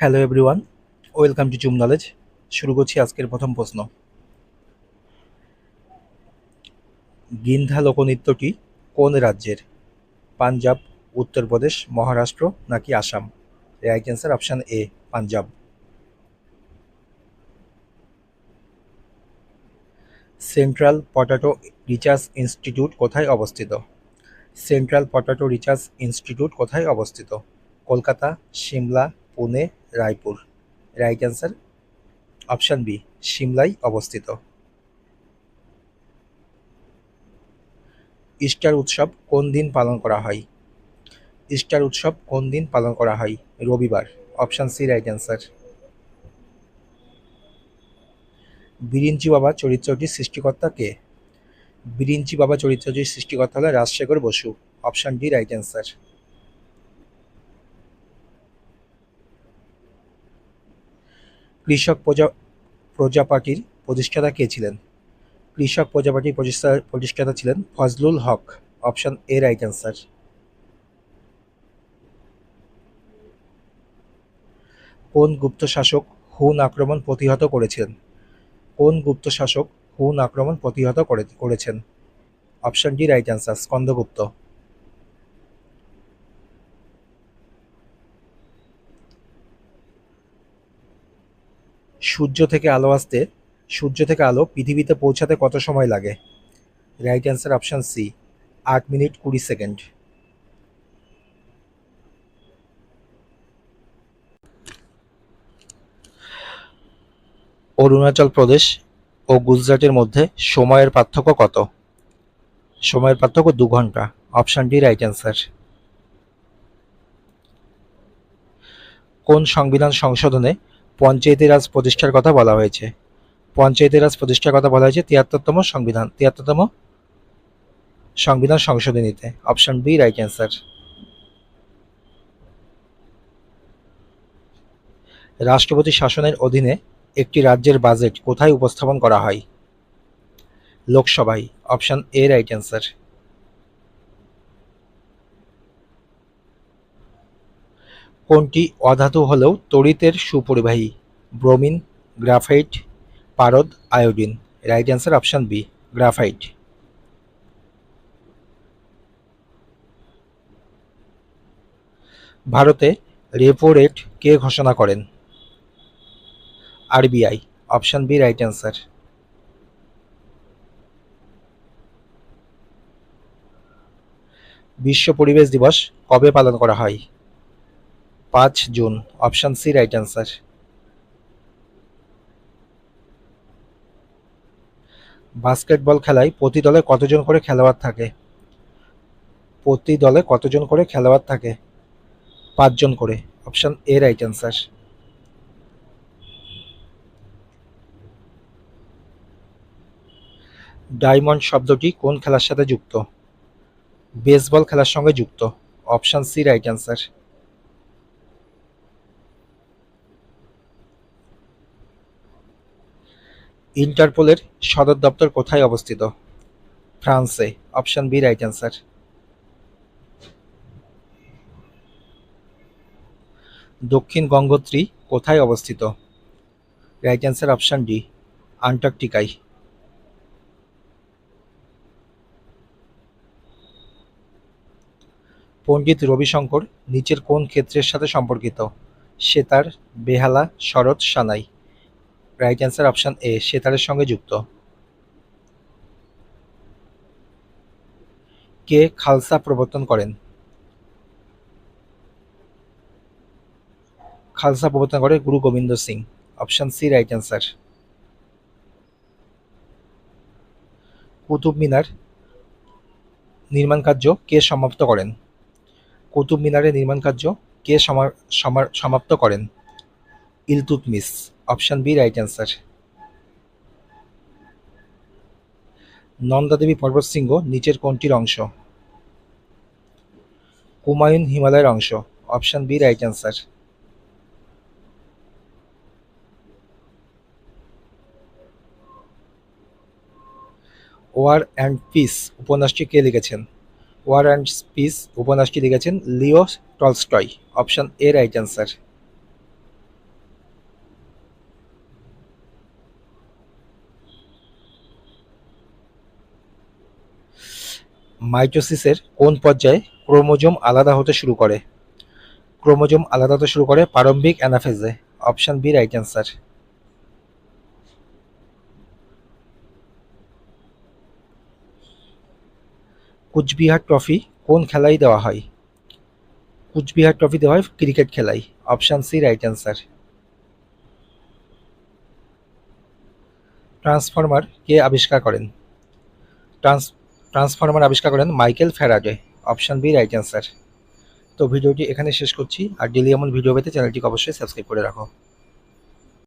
Hello everyone, welcome to zoom knowledge. শুরু করছি আজকের প্রথম প্রশ্ন। গিন্ধা লোকনৃত্যটি কোন রাজ্যের? পাঞ্জাব, উত্তরপ্রদেশ, মহারাষ্ট্র নাকি Assam? Right answer option A Punjab. Central potato research institute কোথায় অবস্থিত? সেন্ট্রাল পটাটো রিসার্চ ইনস্টিটিউট কোথায় অবস্থিত? Kolkata, Shimla, Pune Raipur. Right answer, option B সিমলায় অবস্থিত। ইস্টার উৎসব কোন দিন পালন করা হয়? ইস্টার উৎসব কোন দিন পালন করা হয়? রবিবার, option C, right answer. Biranchi Baba চরিত্রটির সৃষ্টিকর্তা কে? বিরিঞ্চি বাবা চরিত্রটির সৃষ্টিকর্তা হলেন Rajshekhar Basu, option D, right answer. Krishak Praja প্রজাপার্টির প্রতিষ্ঠাতা কে ছিলেন? কৃষক প্রজাপার্টির প্রতিষ্ঠা প্রতিষ্ঠাতা ছিলেন Fazlul Haq. Option A right answer. কোন গুপ্ত শাসক হুন আক্রমণ প্রতিহত করেছিলেন কোন গুপ্ত শাসক হুন আক্রমণ প্রতিহত করে করেছেন? Option D right answer, Skandagupta. সূর্য থেকে আলো আসতে, সূর্য থেকে আলো পৃথিবীতে পৌঁছাতে কত সময় লাগে? রাইট অ্যান্সার অপশান সি আট মিনিট কুড়ি সেকেন্ড। অরুণাচল প্রদেশ ও গুজরাটের মধ্যে সময়ের পার্থক্য কত? সময়ের পার্থক্য দু ঘণ্টা। অপশান ডি রাইট অ্যান্সার কোন সংবিধান সংশোধনে পঞ্চায়েতি রাজ প্রতিষ্ঠার কথা বলা হয়েছে। পঞ্চায়েতি রাজ প্রতিষ্ঠার কথা বলা হয়েছে তিয়াত্তরতম সংবিধান তিয়াত্তরতম সংবিধান সংশোধনীতে। Option B, right answer. রাষ্ট্রপতি শাসনের অধীনে একটি রাজ্যের বাজেট কোথায় উপস্থাপন করা হয়? লোকসভায়। Option A, right answer. কোনটি অধাতু হলেও তড়িতের সুপরিবাহী? ব্রোমিন, গ্রাফাইট, পারদ, iodine. Right answer option B graphite. ভারতে রেপো রেট কে ঘোষণা করেন? RBI option B right answer বিশ্ব পরিবেশ দিবস কবে পালন করা হয়? পাঁচ June option C right answer basketball খেলায় প্রতি দলে কতজন করে খেলোয়াড় থাকে? প্রতি দলে কতজন করে খেলোয়াড় থাকে? পাঁচজন করে option A right answer diamond শব্দটি কোন খেলার সাথে যুক্ত? বেসবল খেলার সঙ্গে যুক্ত অপশান সি রাইট অ্যান্সার ইন্টারপোলের সদর দপ্তর কোথায় অবস্থিত? ফ্রান্সে। Option B, right answer. Dakshin Gangotri কোথায় অবস্থিত? রাইট অ্যান্সার অপশন ডি, আন্টার্কটিকায়। পণ্ডিত রবিশঙ্কর নিচের কোন ক্ষেত্রের সাথে সম্পর্কিত? সেতার বেহালা শরৎ সানাই। রাইট অ্যান্সার অপশান এ সেতারের সঙ্গে যুক্ত। কে খালসা প্রবর্তন করেন? খালসা প্রবর্তন করে Guru Gobind Singh. Option C right answer Qutub Minar নির্মাণ কার্য কে সমাপ্ত করেন? কুতুব মিনারের নির্মাণ কার্য কে সমাপ্ত করেন? Iltutmish option B, right answer. Nanda Devi পর্বতশৃঙ্গ নিচের কোনটির অংশ। কুমায়ুন হিমালয়ের অংশ, option B, right answer. War and peace উপন্যাসটি কে লিখেছেন? ওয়ার অ্যান্ড পিস উপন্যাসটি লিখেছেন Leo Tolstoy, option A, right answer. মাইটোসিসের কোন পর্যায়ে ক্রোমোজোম আলাদা হতে শুরু করে? ক্রোমোজোম আলাদা হতে শুরু করে প্রারম্ভিক অ্যানাফেজে। Option B right answer. Cooch Behar trophy কোন খেলায় দেওয়া হয়? কুচবিহার ট্রফি দেওয়া হয় ক্রিকেট খেলায়। Option C right answer. Transformer কে আবিষ্কার করেন? ট্রান্স ট্রান্সফরমার আবিষ্কার করেন Michael Faraday, option B right answer. তো ভিডিওটি এখানে শেষ করছি, আর ডেলি এমন ভিডিও পেতে চ্যানেলটিকে অবশ্যই সাবস্ক্রাইব করে রাখো।